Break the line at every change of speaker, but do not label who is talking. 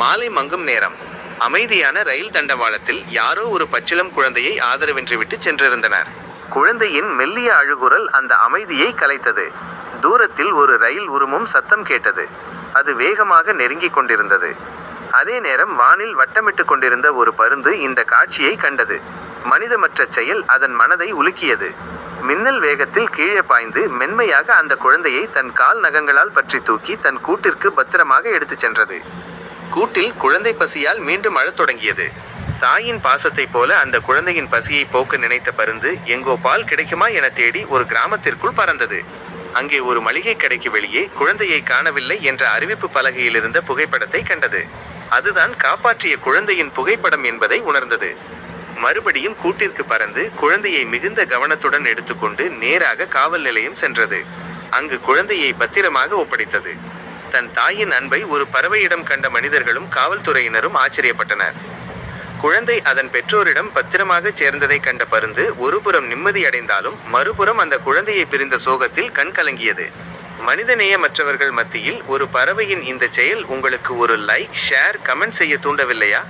மாலை மங்கும் நேரம். அமைதியான ரயில் தண்டவாளத்தில் யாரோ ஒரு பச்சிளம் குழந்தையை ஆதரவின்றி விட்டு சென்றிருந்தனர். குழந்தையின் மெல்லிய அழுகுரல் அந்த அமைதியை கலைத்தது. தூரத்தில் ஒரு ரயில் உருமும் சத்தம் கேட்டது. அது வேகமாக நெருங்கிக் கொண்டிருந்தது. அதே நேரம் வானில் வட்டமிட்டு கொண்டிருந்த ஒரு பருந்து இந்த காட்சியை கண்டது. மனிதமற்ற செயல் அதன் மனதை உலுக்கியது. மின்னல் வேகத்தில் கீழே பாய்ந்து மென்மையாக அந்த குழந்தையை தன் கால் நகங்களால் பற்றி தூக்கி தன் கூட்டிற்கு பத்திரமாக எடுத்துச் சென்றது. கூட்டில் குழந்தை பசியால் மீண்டும் அழத் தொடங்கியது. தாயின் பாசத்தைப் போல அந்த குழந்தையின் பசியை போக்க நினைத்த பருந்து எங்கோ பால் கிடைக்குமா என தேடி ஒரு கிராமத்திற்குள் பறந்தது. அங்கே ஒரு மளிகை கடைக்கு வெளியே குழந்தையை காணவில்லை என்ற அறிவிப்பு பலகையில் இருந்த புகைப்படத்தை கண்டது. அதுதான் காப்பாற்றிய குழந்தையின் புகைப்படம் என்பதை உணர்ந்தது. மறுபடியும் கூட்டிற்கு பறந்து குழந்தையை மிகுந்த கவனத்துடன் எடுத்துக்கொண்டு நேராக காவல் நிலையம் சென்றது. அங்கு குழந்தையை பத்திரமாக ஒப்படைத்தது. தன் தாயின் அன்பை ஒரு பறவையிடம் கண்ட மனிதர்களும் காவல்துறையினரும் ஆச்சரியப்பட்டனர். குழந்தை அதன் பெற்றோரிடம் பத்திரமாக சேர்ந்ததை கண்ட பருந்து ஒருபுறம் நிம்மதியடைந்தாலும் மறுபுறம் அந்த குழந்தையை பிரிந்த சோகத்தில் கண் கலங்கியது. மனிதநேயமற்றவர்கள் மத்தியில் ஒரு பறவையின் இந்த செயல் உங்களுக்கு ஒரு லைக் ஷேர் கமெண்ட் செய்ய தூண்டவில்லையா?